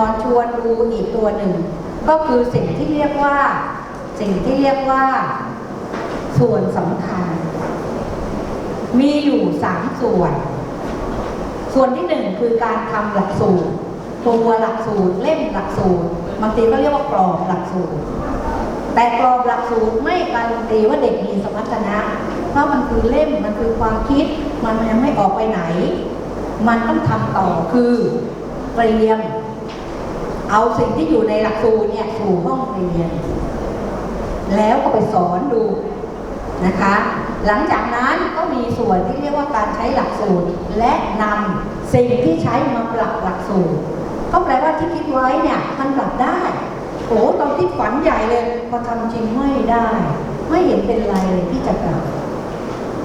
อชวนดูอีกตัวหนึ่ง ก็คือสิ่งที่เรียกว่า สิ่งที่เรียกว่า ส่วนสำคัญ มีอยู่สามส่วน ส่วนที่หนึ่งคือการทำหลักสูตรตัวหลักสูตรเล่มหลักสูตรบางทีก็เรียกว่ากรอบหลักสูตร แต่กรอบหลักสูตรไม่การันตีว่าเด็กมีสมรรถนะ เพราะมันคือเล่มมันคือความคิด มันยังไม่ออกไปไหน มันต้องทำต่อคือเตรียม เอาสิ่งที่อยู่ในหลักสูตรเนี่ยสู่ห้องเรียน แล้วก็ไปสอนดูนะคะ หลังจากนั้นก็มีส่วนที่เรียกว่าการใช้หลักสูตร และนำสิ่งที่ใช้มาปรับหลักสูตร ก็แปลว่าที่คิดไว้เนี่ยมันปรับได้โอ้ตอนที่ฝันใหญ่เลยพอทำจริงไม่ได้ ไม่เห็นเป็นไรเลยที่จะปรับ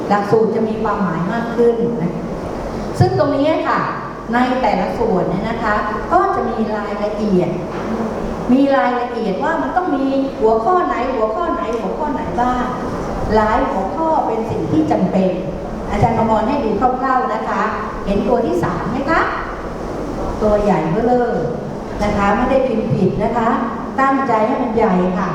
หลักสูตรจะมีความหมายมากขึ้นนะซึ่งตรงนี้ค่ะ ในแต่ละส่วนเนี่ยนะคะ ก็จะมีรายละเอียด มีรายละเอียดว่ามันต้องมีหัวข้อไหน หัวข้อไหน หัวข้อไหนบ้างหลายหัวข้อเป็นสิ่งที่จำเป็น อาจารย์ประมลให้ดูคร่าวๆนะคะ เห็นตัวที่สามไหมคะตัวใหญ่เบ้อเลยนะคะไม่ได้พิมพ์ผิดนะคะ ตั้งใจให้มันใหญ่ค่ะ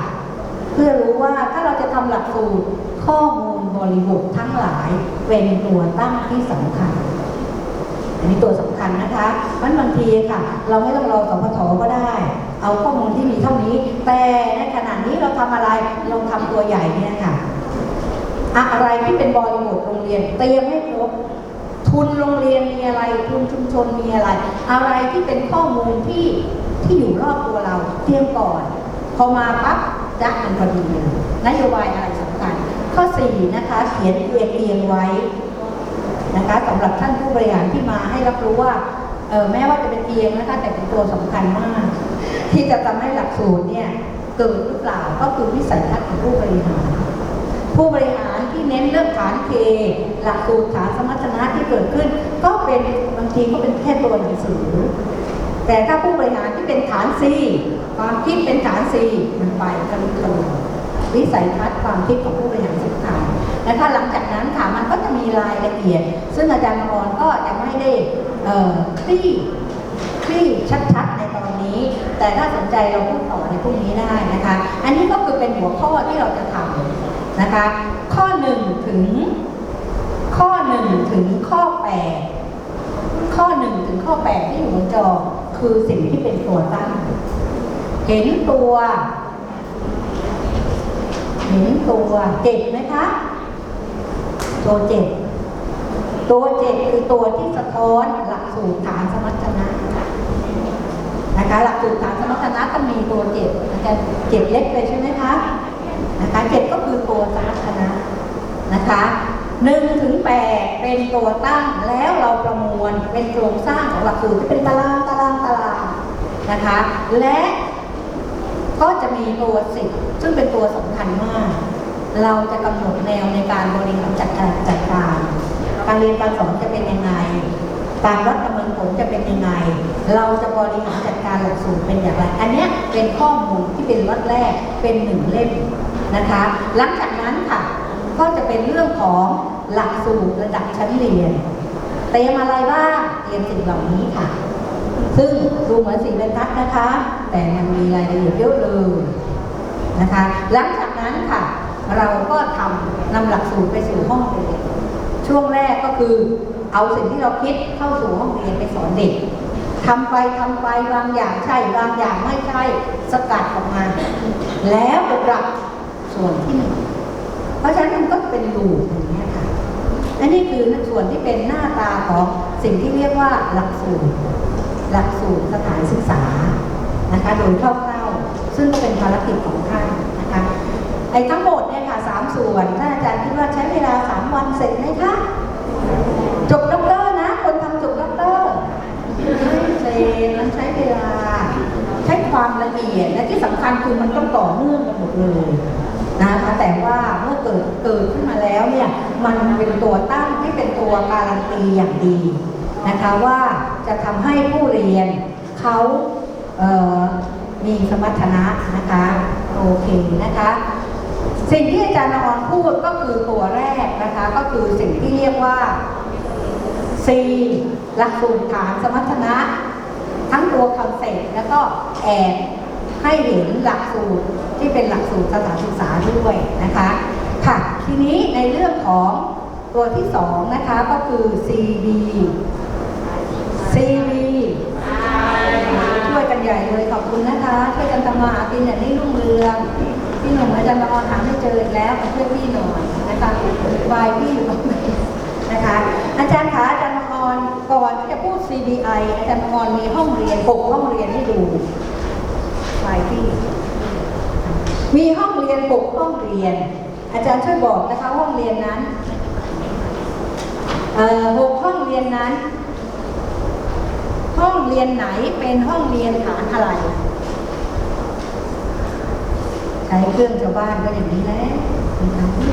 เพื่อรู้ว่าถ้าเราจะทำหลักสูตรข้อมูลบริบททั้งหลายเป็นตัวตั้งที่สำคัญ อันนี้ตัวสำคัญนะคะมันบางทีค่ะ เราไม่ต้องรอสพทก็ได้ เอาข้อมูลที่มีเท่านี้ แต่ในขณะนี้เราทำอะไรเราทำตัวใหญ่เนี่ยค่ะ อะไรที่เป็นบริบทโรงเรียนเตรียมให้ครบทุนโรงเรียนมีอะไร ทุนชุมชนมีอะไร อะไรที่เป็นข้อมูลที่ที่อยู่รอบตัวเราเตรียมก่อน พอมาปั๊บจักมันพอดีเลยนโยบายอะไรสำคัญข้อ 4 นะคะ เขียนเรียงเรียงไว้ นะคะสำหรับท่านผู้บริหารที่มาให้รับรู้ว่าเออแม้ว่าจะเป็นเอียงนะคะแต่เป็นตัวสำคัญมาก ที่จะทำให้หลักสูตรเนี่ยเกิดหรือเปล่าก็คือวิสัยทัศน์ของผู้บริหาร ผู้บริหารที่เน้นเรื่องฐานเคหลักสูตรฐานสมรรถนะที่เกิดขึ้น ก็เป็นบางทีก็เป็นแค่ตัวหนังสือ แต่ถ้าผู้บริหารที่เป็นฐานซีความคิดเป็นฐานซีมันไปกันทะลุวิสัยทัศน์ความคิดของผู้บริหาร สำคัญและถ้าหลังจากนั้นค่ะมันก็จะมีรายละเอียด ซึ่งอาจารย์มรก็จะไม่ได้คลี่คลี่ชัดๆในตอนนี้ แต่ถ้าสนใจเราพูดต่อในพรุ่งนี้ได้นะคะ อันนี้ก็คือเป็นหัวข้อที่เราจะทำนะคะ ข้อหนึ่งถึงข้อหนึ่งถึงข้อแปดข้อหนึ่งถึงข้อแปดที่อยู่บนจอคือสิ่งที่เป็นตัวตั้ง เห็นตัว เห็นตัวเจ็ดไหมคะ ตัวเจ็ดตัวเจ็ดคือตัวที่สะท้อนหลักสูตรฐานสมรรถนะนะคะ หลักสูตรฐานสมรรถนะต้องมีตัวเจ็ดนะคะเจ็ดเล็กเลยใช่ไหมคะนะคะเจ็ดก็คือตัวสมรรถนะนะคะหนึ่งถึงแปดเป็นตัวตั้งแล้วเราประมวลเป็นโครงสร้างของหลักสูตรที่เป็นตารางตารางตารางนะคะ และก็จะมีตัวสิบซึ่งเป็นตัวสำคัญมาก เราจะกำหนดแนวในการบริหารจัดการจัดการ การเรียนการสอนจะเป็นยังไง การวัดประเมินผลจะเป็นยังไง เราจะบริหารจัดการหลักสูตรเป็นอย่างไร อันนี้เป็นข้อมูลที่เป็นล็อตแรกเป็นหนึ่งเล่มนะคะ หลังจากนั้นค่ะก็จะเป็นเรื่องของหลักสูตรระดับชั้นเรียนเตรียมอะไรบ้างเตรียมสิ่งเหล่านี้ค่ะ ซึ่งดูเหมือนสิ่งบรรทัดนะคะ แต่มันมีรายละเอียดเยอะเลยนะคะ หลังจากนั้นค่ะ เราก็ทำนำหลักสูตรไปสู่ห้องเรียน ช่วงแรกก็คือเอาสิ่งที่เราคิดเข้าสู่ห้องเรียนไปสอนเด็กทำไปทำไปบางอย่างใช่บางอย่างไม่ใช่สกัดออกมา แล้วไปปรับส่วนที่หนึ่งเพราะฉะนั้นมันก็เป็นลูปอย่างนี้ค่ะอันนี้คือส่วนที่เป็นหน้าตาของสิ่งที่เรียกว่าหลักสูตร หลักสูตรสถานศึกษานะคะ โดยคร่าวๆซึ่งก็เป็นภารกิจของท่าน ไอ้ทั้งหมดเนี่ยค่ะสามส่วนท่านอาจารย์คิดว่าใช้เวลาสามวันเสร็จไหมคะจบด็อกเตอร์นะ คนทำจบด็อกเตอร์ไม่เสร็จมันใช้เวลา ใช้ความละเอียดและที่สำคัญคือมันต้องต่อเนื่องกันหมดเลยนะคะแต่ว่าเมื่อเกิดเกิดขึ้นมาแล้วเนี่ยมันเป็นตัวตั้งที่เป็นตัวการันตีอย่างดีนะคะว่าจะทำให้ผู้เรียนเขาเมีสมรรถนะนะคะโอเคนะคะ สิ่งที่อาจารย์นรพูดก็คือตัวแรกนะคะ ก็คือสิ่งที่เรียกว่า C หลักสูตรฐานสมรรถนะ ทั้งตัวคอนเซ็ปต์แล้วก็แอบให้เห็นหลักสูตรที่เป็นหลักสูตรสถานศึกษาด้วยนะคะค่ะทีนี้ในเรื่องของตัวที่สองนะคะก็คือ CD CD ช่วยกันใหญ่เลยขอบคุณนะคะช่วยกันทำมาหากินอย่างนี้รุ่งเรือง พี่หนุ่มอาจารย์ละออนหาไม่เจออีกแล้วมาช่วยพี่หน่อยนะคะวายพี่อยู่ตรงไหนนะคะอาจารย์คะอาจารย์ละออนก่อนที่จะพูด CBI อาจารย์ละออนมีห้องเรียนหกห้องเรียนให้ดูวายพี่ มีห้องเรียนหกห้องเรียน อาจารย์ช่วยบอกนะคะห้องเรียนนั้นเอ่อหกห้องเรียนนั้น ห้องเรียนไหนเป็นห้องเรียนฐานอะไร ใช้เครื่องชาวบ้านก็อย่างนี้แหละเป็นทางที่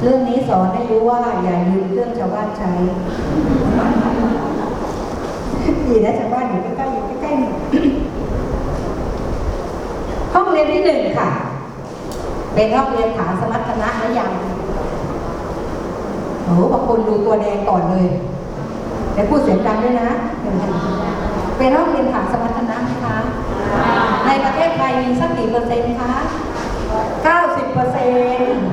เรื่องนี้สอนให้รู้ว่าอย่ายืมเครื่องชาวบ้านใช้ ดีนะชาวบ้านอยู่ใกล้ๆอยู่ใกล้ๆหน่อย ห้อง เรียนที่หนึ่งค่ะ เป็นห้องเรียนฐานสมรรถนะและยังโอ้โหบางคนดูตัวแดงก่อนเลยแต่พูดเสียงดังด้วยนะ เป็นห้องเรียนฐานสมรรถนะไหมคะ ในประเทศไทยมีสักกี่เปอร์เซ็นต์คะ 90เปอร์เซ็นต์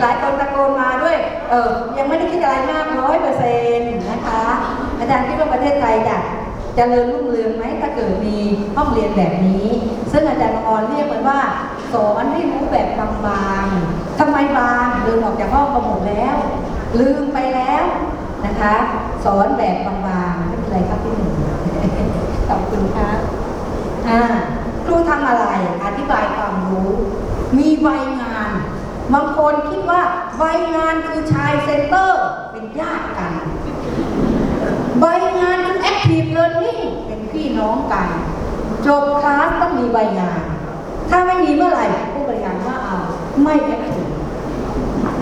หลายคนตะโกนมาด้วย เออ ยังไม่ได้คิดอะไรมากร้อยเปอร์เซ็นต์นะคะ อาจารย์คิดว่าประเทศไทยจะเจริญรุ่งเรืองไหมถ้าเกิดมีห้องเรียนแบบนี้ ซึ่งอาจารย์ละออนเรียกมันว่า สอนให้รู้แบบบางๆทำไมบางลืมออกจากห้องก็หมดแล้ว ลืมไปแล้วนะคะ สอนแบบบางๆไม่เป็นไรครับพี่หนึ่งขอบคุณครับอ่าครูทำอะไรอธิบายความรู้ มีใบงานบางคนคิดว่าใบงานคือชายเซนเตอร์เป็นญาติกัน ใบงานคือ active learning เป็นพี่น้องกัน จบคลาสต้องมีใบงาน ถ้าไม่มีเมื่อไหร่ผู้บริหารว่าเอาไม่ active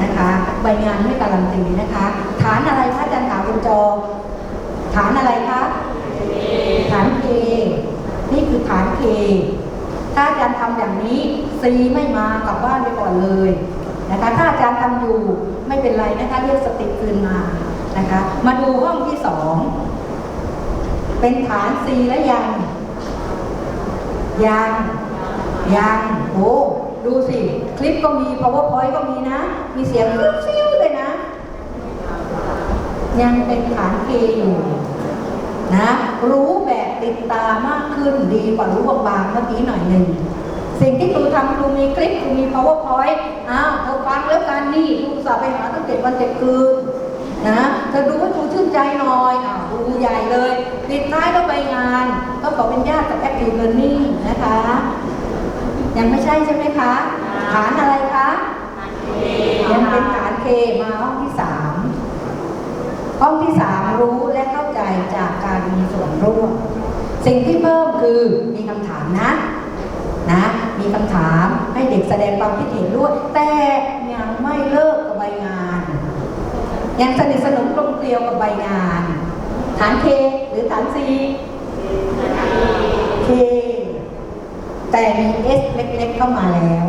นะคะ ใบงานไม่การันตีนะคะ ฐานอะไรคะอาจารย์ถามคุณจอ ฐานอะไรคะฐานเคนี่คือฐานเคถ้าอาจารย์ทำอย่างนี้ซีไม่มากลับบ้านไปก่อนเลยนะคะ ถ้าอาจารย์ทำอยู่ไม่เป็นไรนะคะเรียกสติคืนมานะคะ มาดูห้องที่สองเป็นฐานซีและยัง ยังยังโอ้ดูสิ คลิปก็มี powerpoint ก็มีนะ มีเสียงฟิวๆเลยนะ ยังเป็นฐานเคอยู่นะรู้แบบติดตามากขึ้นดีกว่ารู้บางๆเมื่อกี้หน่อยหนึ่งสิ่งที่ครูทำครูมีคลิปครูมี powerpoint อ้าวเธอฟังแล้วกันนี่ครูสาห์ไปหาตั้งเจ็ดวันเจ็ดคืน นะเธอดูให้ครูชื่นใจหน่อยอ้าวดูใหญ่เลยปิดท้ายก็ไปงาน ก็ขอเป็นญาติกับ active learning นะคะ ยังไม่ใช่ใช่ไหมคะฐานอะไรคะยังเป็นฐานเคมาห้องที่สามห้องที่สามรู้และเข้าใจจากการมีส่วนร่วมสิ่งที่เพิ่มคือมีคำถามนะนะมีคำถามให้เด็กแสดงความคิดเห็นด้วย แต่ยังไม่เลิกกับใบงาน ยังสนิทสนมกลมเกลียวกับใบงาน ฐานเคหรือฐานซีเคแต่มีเอสเล็กๆเข้ามาแล้ว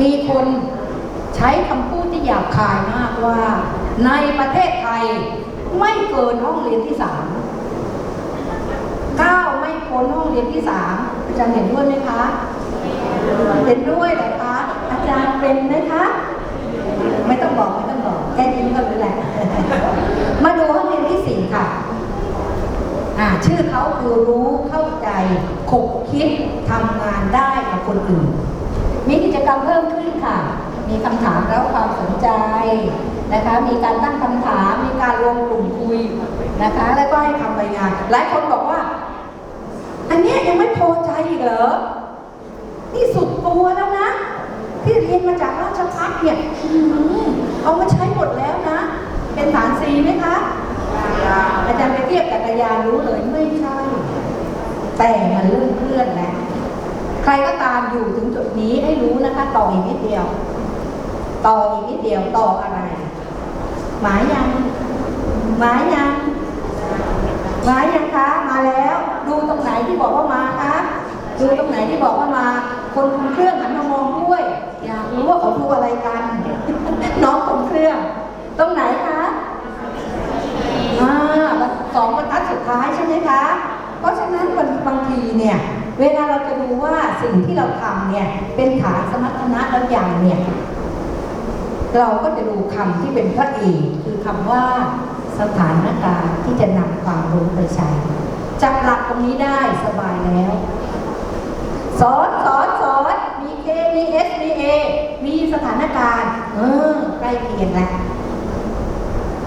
มีคนใช้คำพูดที่หยาบคายมากว่า ในประเทศไทยไม่เกินห้องเรียนที่สามก้าวไม่พ้นห้องเรียนที่สามอาจารย์เห็นด้วยไหมคะ เห็นด้วยเหรอคะ อาจารย์เป็นไหมคะ ไแค่ยิ้มก็รู้แหละ มาดูห้องเรียนที่สี่ค่ะ อ่า ชื่อเขาคือรู้เข้าใจขบคิดทำงานได้กับคนอื่น มีกิจกรรมเพิ่มขึ้นค่ะ มีคำถามแล้วความสนใจนะคะ มีการตั้งคำถาม มีการรวมกลุ่มคุยนะคะ แล้วก็ให้ทำรายงาน หลายคนบอกว่า อันนี้ยังไม่พอใจอีกเหรอ นี่สุดตัวแล้วนะ ที่เรียนมาจากราชพัฒเนี่ยหือ เอามาใช้หมดแล้วนะ เป็นฐานซีไหมคะอาจารย์ไปเทียบกับจักรยานรู้เลยไม่ใช่ แต่มันเริ่มเคลื่อนแล้ว ใครก็ตามอยู่ถึงจุดนี้ให้รู้นะคะ ต่ออีกนิดเดียว ต่ออีกนิดเดียวต่ออะไร หมายยัง หมายยัง หมายยังคะ มาแล้ว ดูตรงไหนที่บอกว่ามาคะดูตรงไหนที่บอกว่ามา คนคุมเครื่องหันมามองด้วย อยากรู้ว่าเขาดูอะไรกัน น้องคุมเครื่อง ตรงไหนคะอ่าสองบรรทัดสุดท้ายใช่ไหมคะ เพราะฉะนั้นบางบางทีเนี่ยเวลาเราจะดูว่าสิ่งที่เราทำเนี่ยเป็นฐานสมรรถนะแล้วอย่างเนี่ยเราก็จะดูคำที่เป็นพระเอกคือคำว่าสถานการณ์ที่จะนำความรู้ไปใช้จับหลักตรงนี้ได้สบายแล้ว สอนสอนสอนมีเคมีเอสมีเอ มีสถานการณ์ เออใกล้เคียงแล้ว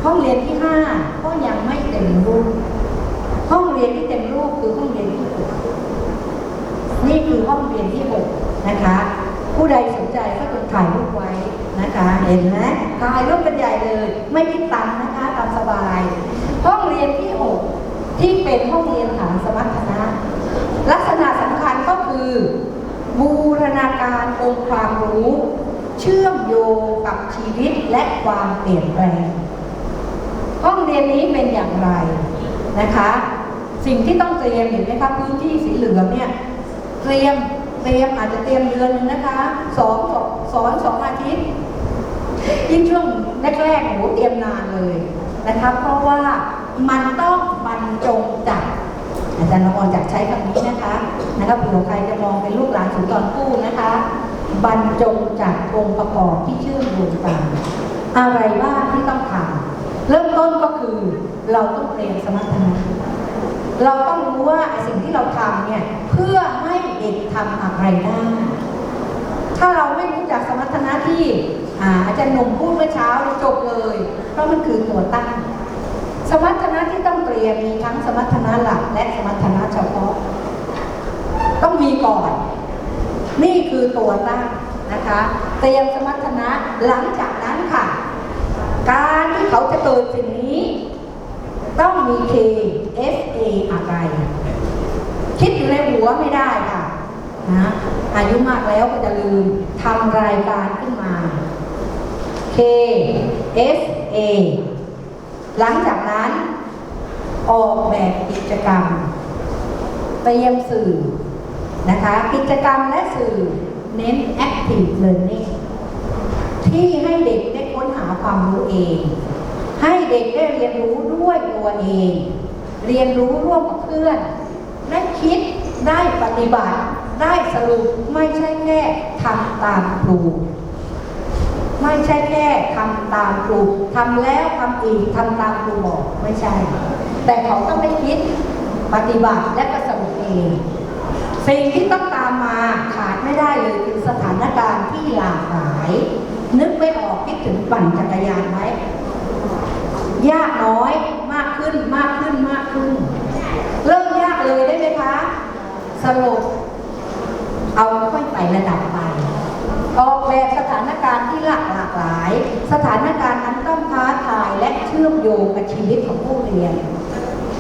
ห้องเรียนที่ห้าก็ยังไม่เต็มรูป ห้องเรียนที่เต็มรูปคือห้องเรียนที่หกนี่คือห้องเรียนที่หกนะคะ ผู้ใดสนใจก็จงถ่ายรูปไว้นะคะ เห็นไหมถ่ายรูปกันใหญ่เลย ไม่คิดตังค์นะคะตามสบาย ห้องเรียนที่หกที่เป็นห้องเรียนฐานสมรรถนะ ลักษณะสำคัญก็คือ บูรณาการองค์ความรู้ เชื่อมโยงกับชีวิตและความเปลี่ยนแปลง ห้องเรียนนี้เป็นอย่างไรนะคะ สิ่งที่ต้องเตรียมเห็นไหมคะพื้นที่สีเหลืองเนี่ยเตรียมเตรียมอาจจะเตรียมเดือนนึงนะคะสองสองอนสองอาทิตย์ยิ่งช่วงแรกๆโหเตรียมนานเลยนะคะเพราะว่ามันต้องบรรจงจัดอาจารย์ละออนอยากใช้คำนี้นะคะนะคะเผื่อใครจะมองเป็นลูกหลานสุนทรภู่นะคะ บรรจงจัดองค์ประกอบที่เชื่อมโยงกันอะไรบ้างที่ต้องทำเริ่มต้นก็คือเราต้องเตรียมสมรรถนะเราต้องรู้ว่าไอ้สิ่งที่เราทำเนี่ยเพื่อให้เด็กทำอะไรได้ ถ้าเราไม่รู้จักสมรรถนะที่อาอาจารย์หนุ่มพูดเมื่อเช้าจบเลย เพราะมันคือตัวตั้ง สมรรถนะที่ต้องเตรียมมีทั้งสมรรถนะหลักและสมรรถนะเฉพาะ ต้องมีก่อน นี่คือตัวตั้งนะคะ เตรียมสมรรถนะหลังจากนั้นค่ะ การที่เขาจะเกิดสิ่งนี้ ต้องมี K S A อะไร คิดอยู่ในหัวไม่ได้ค่ะนะอายุมากแล้วก็จะลืมทำรายการขึ้นมา K S A หลังจากนั้น ออกแบบกิจกรรมเตรียมสื่อ นะคะ กิจกรรมและสื่อเน้น active learning ที่ให้เด็กได้ค้นหาความรู้เอง ให้เด็กได้เรียนรู้ด้วยตัวเอง เรียนรู้ร่วมกับเพื่อนได้คิดได้ปฏิบัติ ได้สรุปไม่ใช่แค่ทำตามครูไม่ใช่แค่ทำตามครูทำแล้วทำอีกทำตามครูบอกไม่ใช่ แต่เขาต้องได้คิดปฏิบัติและก็สรุปเอง สิ่งที่ต้องตามมาขาดไม่ได้เลยคือสถานการณ์ที่หลากหลาย นึกไม่ออกคิดถึงปั่นจักรยานไหมยากน้อยมากขึ้นมากขึ้นมากขึ้น เริ่มยากเลยได้ไหมคะ สรุปเอาค่อยไประดับไปออกแบบสถานการณ์ที่หลากหลากหลาย สถานการณ์นั้นต้องท้าทายและเชื่อมโยงกับชีวิตของผู้เรียน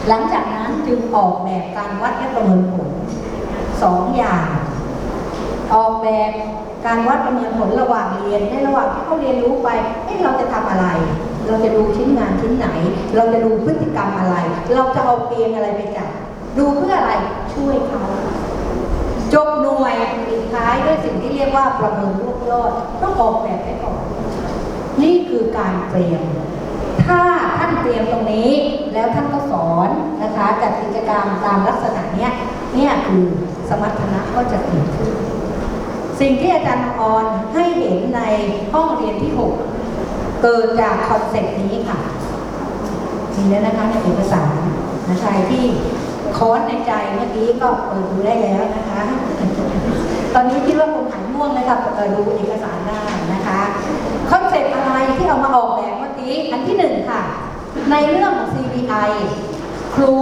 หลังจากนั้นจึงออกแบบการวัดและประเมินผล สองอย่าง ออกแบบการวัดประเมินผลระหว่างเรียนในระหว่างที่เขาเรียนรู้ไปเอ๊ะเราจะทำอะไร เราจะดูชิ้นงานชิ้นไหน เราจะดูพฤติกรรมอะไร เราจะเอาเกณฑ์อะไรไปจับดูเพื่ออะไรช่วยเขาจบหน่วยปิดท้ายด้วยสิ่งที่เรียกว่าประเมินลูกยอดต้องออกแบบให้ก่อนนี่คือการเตรียม ถ้าท่านเตรียมตรงนี้แล้วท่านก็สอนนะคะจัดกิจกรรมตามลักษณะเนี้ยเนี่ยคือ สมรรถนะก็จะเกิดขึ้น สิ่งที่อาจารย์ออนให้เห็นในห้องเรียนที่ 6 เกิดจากคอนเซ็ปต์นี้ค่ะมีแล้วนะคะในเอกสารนะคะที่ค้อนในใจเมื่อกี้ก็เปิดดูได้แล้วนะคะ ตอนนี้คิดว่าคงหายม่วงเลยค่ะเปิดดูเอกสารได้นะคะคอนเซ็ปต์อะไรที่เอามาออกแบบเมื่อกี้อันที่หนึ่งค่ะ ในเรื่องของ CBI ครู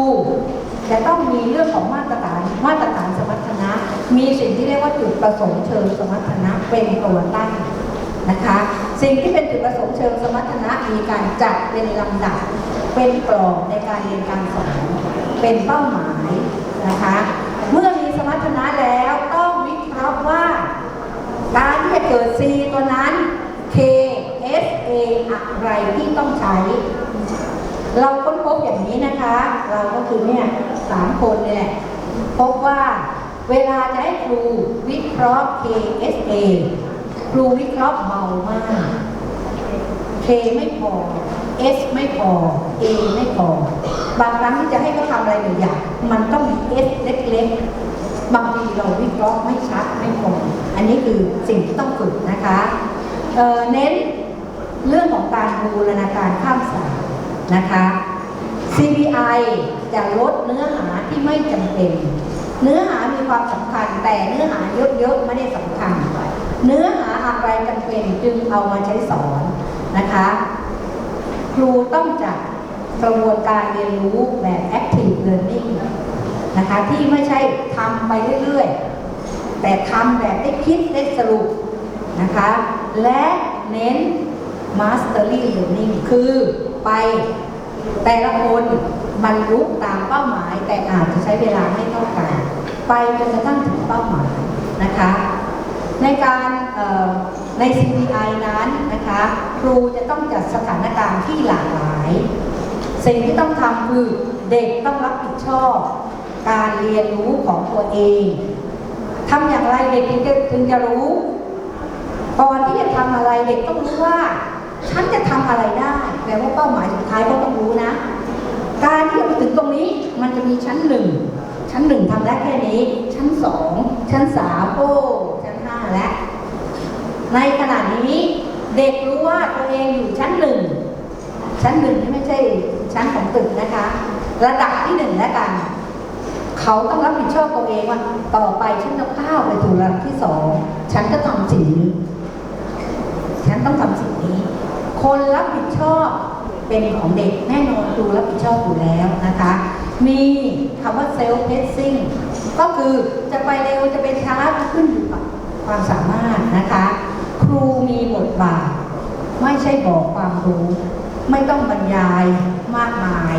จะต้องมีเรื่องของมาตรฐาน มีสิ่งที่เรียกว่าจุดประสงค์เชิงสมรรถนะเป็นตัวตั้งนะคะ สิ่งที่เป็นจุดประสงค์เชิงสมรรถนะมีการจัดเป็นลำดับ เป็นกรอบในการเรียนการสอนเป็นเป้าหมายนะคะ เมื่อมีสมรรถนะแล้วต้องวิเคราะห์ว่า การที่จะเกิด C ตัวนั้น K S A อะไรที่ต้องใช้ เราค้นพบอย่างนี้นะคะ เราก็คือเนี่ยสามคนเนี่ยแหละพบว่า เวลาจะให้ครูวิเคราะห์ KSA ครูวิเคราะห์เบามาก K ไม่พอ S ไม่พอ A ไม่พอ บางครั้งที่จะให้เขาทำอะไรหนึ่งอย่างมันต้องมี S เล็กๆ บางทีเราวิเคราะห์ไม่ชัดไม่พอ อันนี้คือสิ่งที่ต้องฝึกนะคะเเน้นเรื่องของการบูรณาการข้ามสายนะคะ CBI จะลดเนื้อหาที่ไม่จำเป็น เนื้อหามีความสำคัญ แต่เนื้อหาเยอะๆไม่ได้สำคัญ เนื้อหาอะไรจำเป็นจึงเอามาใช้สอนนะคะ ครูต้องจัดกระบวนการเรียนรู้แบบ active learning นะคะที่ไม่ใช่ทำไปเรื่อยๆ แต่ทำแบบได้คิดได้สรุปนะคะ และเน้น mastery learning คือไปแต่ละคน บรรลุตามเป้าหมาย แต่อาจจะใช้เวลาไม่เท่ากัน ไปจนกระทั่งถึงเป้าหมายนะคะ ในการใน CPI นั้นนะคะครูจะต้องจัดสถานการณ์ที่หลากหลาย สิ่งที่ต้องทำคือเด็กต้องรับผิดชอบ การเรียนรู้ของตัวเองทำอย่างไรเด็กถึงจะถึงจะรู้ก่อนที่จะทำอะไรเด็กต้องรู้ว่า ฉันจะทำอะไรได้แปลว่าเป้าหมายสุดท้ายก็ต้องรู้นะ การที่จะมาถึงตรงนี้มันจะมีชั้นหนึ่งชั้นหนึ่งทำได้แค่นี้ ชั้นสองชั้นสามโอ้ชั้นห้าและในขณะนี้เด็กรู้ว่าตัวเองอยู่ชั้นหนึ่งชั้นหนึ่งนี่ไม่ใช่ชั้นของตึกนะคะ ระดับที่หนึ่งแล้วกัน เขาต้องรับผิดชอบตัวเองว่า ต่อไปฉันจะก้าวไปสู่ระดับที่สองฉันก็ทำสิ่งนี้ฉันต้องทำสิ่งนี้ คนรับผิดชอบ เป็นของเด็กแน่นอนครูรับผิดชอบอยู่แล้วนะคะ มีคำว่าเซลฟ์เพสซิ่งก็คือจะไปเร็วจะเป็นช้าขึ้นอยู่กับความสามารถนะคะ ครูมีบทบาท ไม่ใช่บอกความรู้ ไม่ต้องบรรยายมากมาย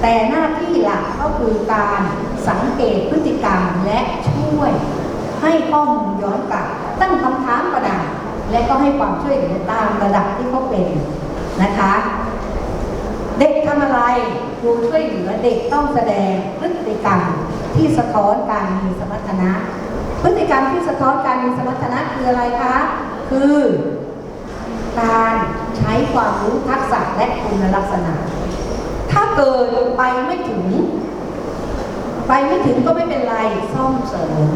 แต่หน้าที่หลักก็คือการสังเกตพฤติกรรมและช่วยให้ข้อมูลย้อนกลับ ตั้งคำถามประดับและก็ให้ความช่วยเหลือตามระดับที่เขาเป็นนะคะ เด็กทำอะไรครูช่วยเหลือเด็กต้องแสดงพฤติกรรมที่สะท้อนการมีสมรรถนะ พฤติกรรมที่สะท้อนการมีสมรรถนะคืออะไรคะ คือการใช้ความรู้ทักษะและคุณลักษณะ ถ้าเกิดไปไม่ถึง ไปไม่ถึงก็ไม่เป็นไรซ่อมเสริม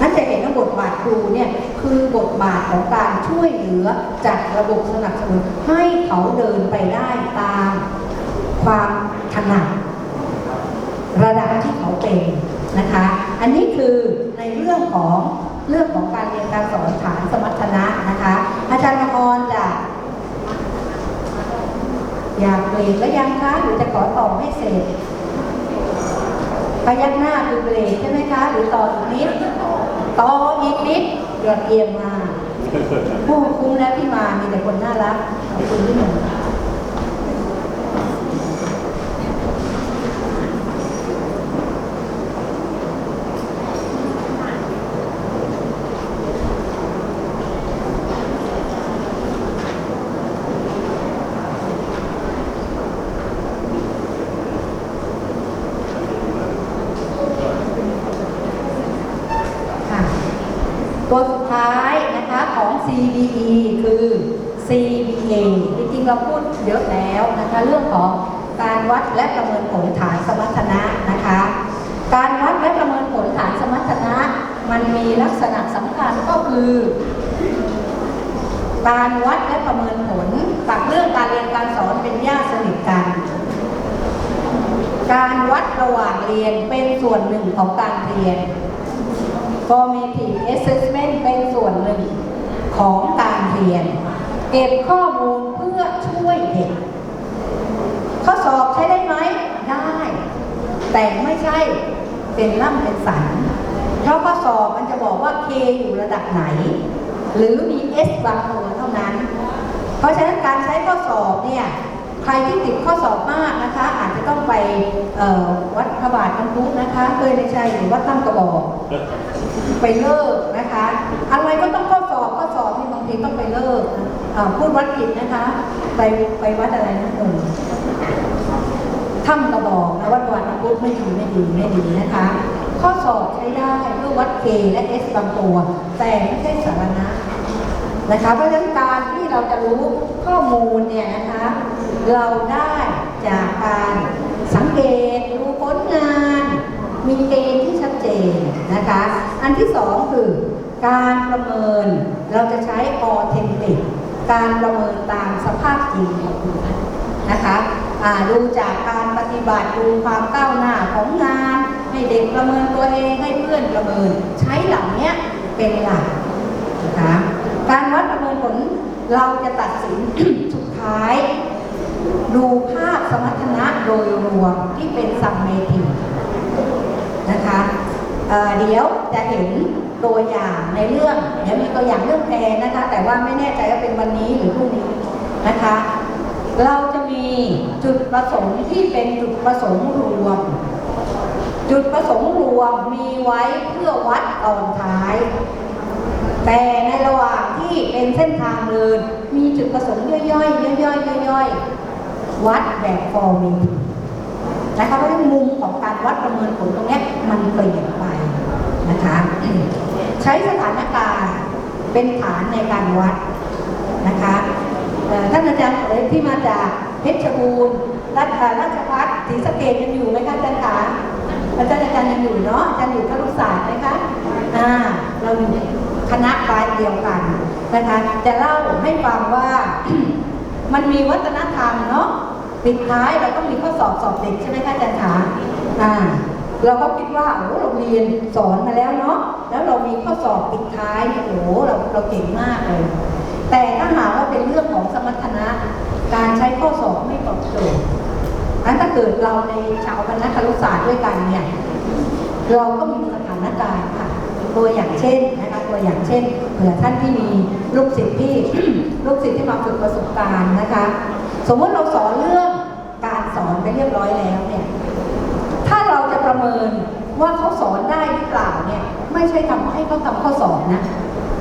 นั่นจะเห็นว่าบทบาท รูเนี่ยคือบทบาทของการช่วยเหลือจัดระบบสนับสนุนให้เขาเดินไปได้ตามความถนัดระดับที่เขาเป็นนะคะ อันนี้คือในเรื่องของเรื่องของการเรียนการสอนฐานสมรรถนะนะคะ อาจารย์มกรจะอยากเบรกแล้วยังคะหรือจะขอต่อให้เสร็จพยักหน้าคือเบรกใช่ไหมคะ หรือต่ออีกนิด ต่ออีกนิดยอดเยี่ยมมากผู้คุ้มแล้วที่มามีแต่คนน่ารักขอบคุณที่หนึ่ง ท้ายนะคะของ CBE คือ CBA จริงๆเราพูดเยอะแล้วนะคะเรื่องของการวัดและประเมินผลฐานสมรรถนะนะคะ การวัดและประเมินผลฐานสมรรถนะ มันมีลักษณะสำคัญก็คือ การวัดและประเมินผลกับเรื่องการเรียนการสอนเป็นญาติสนิทกัน การวัดระหว่างเรียนเป็นส่วนหนึ่งของการเรียน formative assessment เป็นส่วนหนึ่งของการเรียน เก็บข้อมูลเพื่อช่วยเด็กข้อสอบใช้ได้ไหมได้ แต่ไม่ใช่เป็นล่ำเป็นสัน เพราะข้อสอบมันจะบอกว่า K อยู่ระดับไหน หรือมี S บางตัวเท่านั้น เพราะฉะนั้นการใช้ข้อสอบเนี่ยใครที่ติดข้อสอบมากนะคะ อาจจะต้องไปวัดพระบาทน้ำพุนะคะ เคยใชัยหรือว่าตั้งกระบอก ไปเลิกนะคะ อะไรก็ต้องข้อสอบข้อสอบที่บางทีต้องไปเลิกพูดวัดผิดนะคะ ไปไปวัดอะไรนะเออถ้ำกระบอกนะวัดวันพุทธไม่ดีไม่ดีไม่ดีนะคะ ข้อสอบใช้ได้เพื่อวัด K และ S บางตัว แต่ไม่ใช่สารณะนะคะเพราะฉะนั้นการที่เราจะรู้ข้อมูลเนี่ยนะคะเราได้จากการสังเกตดูผลงาน มีเกณฑ์ นะคะ อันที่สองคือการประเมินเราจะใช้ออเทนติกการประเมินตามสภาพจริงของคุณนะคะดูจากการปฏิบัติดูความก้าวหน้าของงาน ให้เด็กประเมินตัวเองให้เพื่อนประเมิน ใช้หล่านี้ยเป็นหลักนะคะการวัดประเมินผลเราจะตัดสินสุดท้าย ดูภาพสมรรถนะโดยรวมที่เป็นซัมเมทีนะคะ เเดี๋ยวจะเห็นตัวอย่างในเรื่อง เดี๋ยวมีตัวอย่างเรื่องแพรนะคะ แต่ว่าไม่แน่ใจว่าเป็นวันนี้หรือพรุ่งนี้นะคะ เราจะมีจุดประสงค์ที่เป็นจุดประสงค์รวม จุดประสงค์รวมมีไว้เพื่อวัดตอนท้าย แต่ในระหว่างที่เป็นเส้นทางเดินมีจุดประสงค์ย่อยๆย่อยๆย่อยๆวัดแบบฟอร์มิทีนะคะเพราะมุมของการวัดประเมินผลตรงนี้มันเปลี่ยนไป นะคะ ใช้สถานการณ์เป็นฐานในการวัดนะคะท่านอาจารย์เอ๋ยที่มาจากเพชรบูรณ์ราชราชพัฒศรีสะเกดยังอยู่ไหมคะอาจารย์คะอาจารย์อาจารย์ยังอยู่เนาะอาจารย์อยู่ครุศาสตร์ไหมคะอ่าเราอยู่คณะคลายเดียวกันนะคะจะเล่าให้ฟังว่ามันมีวัฒนธรรมเนาะปิดท้ายเราต้องมีข้อสอบสอบเด็กใช่ไหมคะอาจารย์คะอ่า เราก็คิดว่าโอ้เราเรียนสอนมาแล้วเนาะแล้วเรามีข้อสอบปิดท้ายเนี่ยโอ้เราเราเก่งมากเลย แต่ถ้าหากว่าเป็นเรื่องของสมรรถนะ การใช้ข้อสอบไม่ตอบโจทย์นั้นถ้าเกิดเราในชาวคณะครุศาสตร์ด้วยกันเนี่ยเราก็มีสถานการณ์ค่ะตัวอย่างเช่นนะคะตัวอย่างเช่นเผื่อท่านที่มีลูกศิษย์ที่ลูกศิษย์ที่มาฝึกประสบการณ์นะคะ สมมติเราสอนเรื่องการสอนไปเรียบร้อยแล้วเนี่ย ประเมินว่าเขาสอนได้หรือเปล่าเนี่ยไม่ใช่ทำให้เขาทำข้อสอบนะ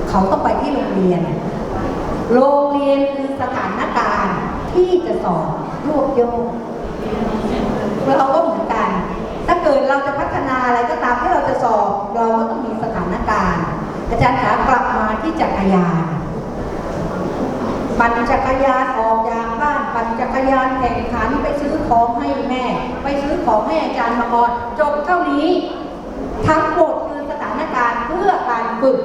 เขาต้องไปที่โรงเรียน โรงเรียนคือสถานการณ์ที่จะสอนรวบโยงเราก็เหมือนกัน ถ้าเกิดเราจะพัฒนาอะไรก็ตามที่เราจะสอบ เราก็ต้องมีสถานการณ์ อาจารย์ขากลับมาที่จักรยานปั่นจักรยานออกจากบ้านปั่นจักรยานแข่งขันไปซื้อของให้ ของให้อาจารย์มาก่อนจบเท่านี้ ทั้งหมดคือสถานการณ์เพื่อการฝึก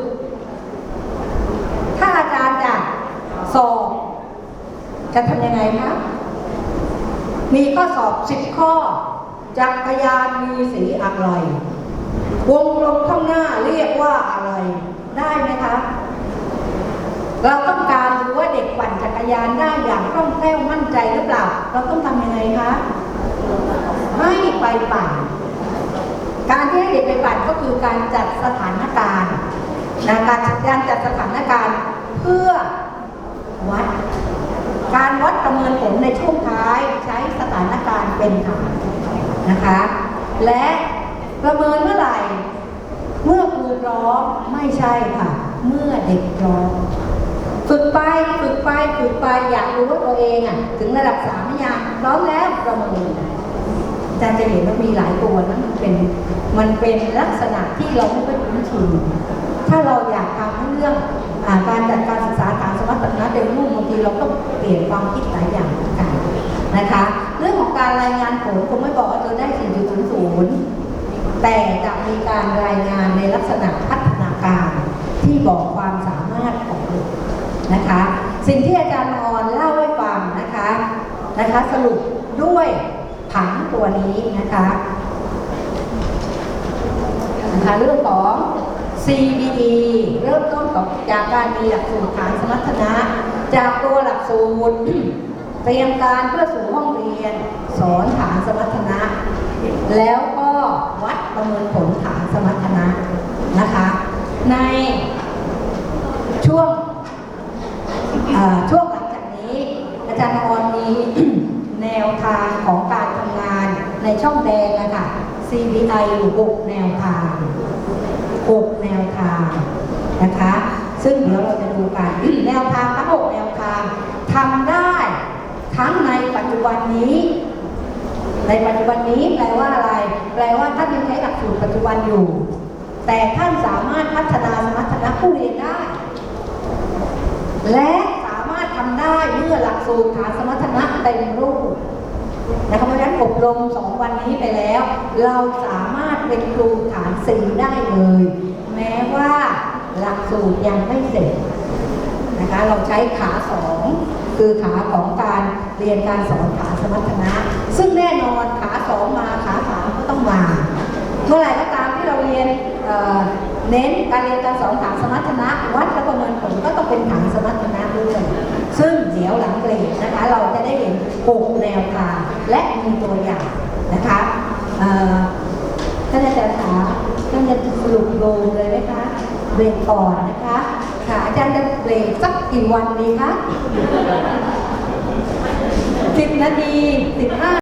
ถ้าอาจารย์จะสอบจะทำยังไงคะมีข้อสอบสิบข้อ จักรยานมีสีอะไร วงกลมข้างหน้าเรียกว่าอะไร ได้ไหมคะ เราต้องการดูว่าเด็กปั่นจักรยานได้อย่างคล่องแคล่วมั่นใจหรือเปล่า เราต้องทำยังไงคะ ให้ไปปั่น การที่ให้เด็กไปปั่นก็คือการจัดสถานการณ์นะการการจัดสถานการณ์เพื่อวัด การวัดประเมินผลในช่วงท้ายใช้สถานการณ์เป็นฐานนะคะ และประเมินเมื่อไหร่ เมื่อครูร้องไม่ใช่ค่ะ เมื่อเด็กร้องฝึกไปฝึกไปฝึกไปอยากรู้ว่าตัวเองอะ ถึงระดับสามยังร้องแล้วประเมิน จารย์จะเห็นว่ามีหลายตัวนะมันเป็นมันเป็นลักษณะที่เราไม่ค่อยคุ้นชินถ้าเราอยากทำให้เรื่องอการจัดการศึกษาฐานสมรรถนะเด็กรุ่นบางทีเราต้องเปลี่ยนความคิดหลายอย่างเหมือนกันนะคะ เรื่องของการรายงานผลคงไม่บอกว่าเธอได้ 4.00 แต่จะมีการรายงานในลักษณะพัฒนาการที่บอกความสามารถของเด็กนะคะ สิ่งที่อาจารย์ออนเล่าให้ฟังนะคะนะคะ สรุปด้วย ผังตัวนี้นะคะนะคะเรื่องของ CBE เริ่มต้นของจากการมีหลักสูตรฐานสมรรถนะ จากตัวหลักสูตรเตรียมการเพื่อสู่ห้องเรียน สอนฐานสมรรถนะ แล้วก็วัดประเมินผลฐานสมรรถนะนะคะ ในช่วงช่วงหลังจากนี้ อาจารย์ออนมี แนวทางของการทำงานในช่องแดงนะคะ CBI 6แนวทาง 6 แนวทางนะคะ ซึ่งเดี๋ยวเราจะดูกันแนวทางทั้งหกแนวทางทำได้ทั้งในปัจจุบันนี้ ในปัจจุบันนี้แปลว่าอะไร แปลว่าท่านยังใช้หลักสูตรปัจจุบันอยู่ แต่ท่านสามารถพัฒนาสมรรถนะผู้เรียนได้ และสามารถทำได้ สูตรฐานสมรรถนะเต็มรูปนะคะเพราะฉะนั้นอบรมสองวันนี้ไปแล้ว เราสามารถเป็นครูฐานสี่ได้เลย แม้ว่าหลักสูตรยังไม่เสร็จนะคะเราใช้ขาสองคือขาของการเรียนการสอนขาสมรรถนะ ซึ่งแน่นอนขาสองมาขาสามก็ต้องมาเมื่อไหร่ก็ตามที่เราเรียนเเน้นการเรียนการสอนขาสมรรถนะ วัดและประเมินผลก็ต้องเป็นขาสมรรถนะด้วย ซึ่งเดี๋ยวหลังเบรกนะคะ เราจะได้เห็น 6 แนวทางและมีตัวอย่างนะคะท่านอาจารย์คะท่านจะสรุปโลมเลยไหมคะเบรกก่อนนะคะค่ะอาจารย์จะเบรกสักกี่วันดีคะสิบนาทีสิบห้า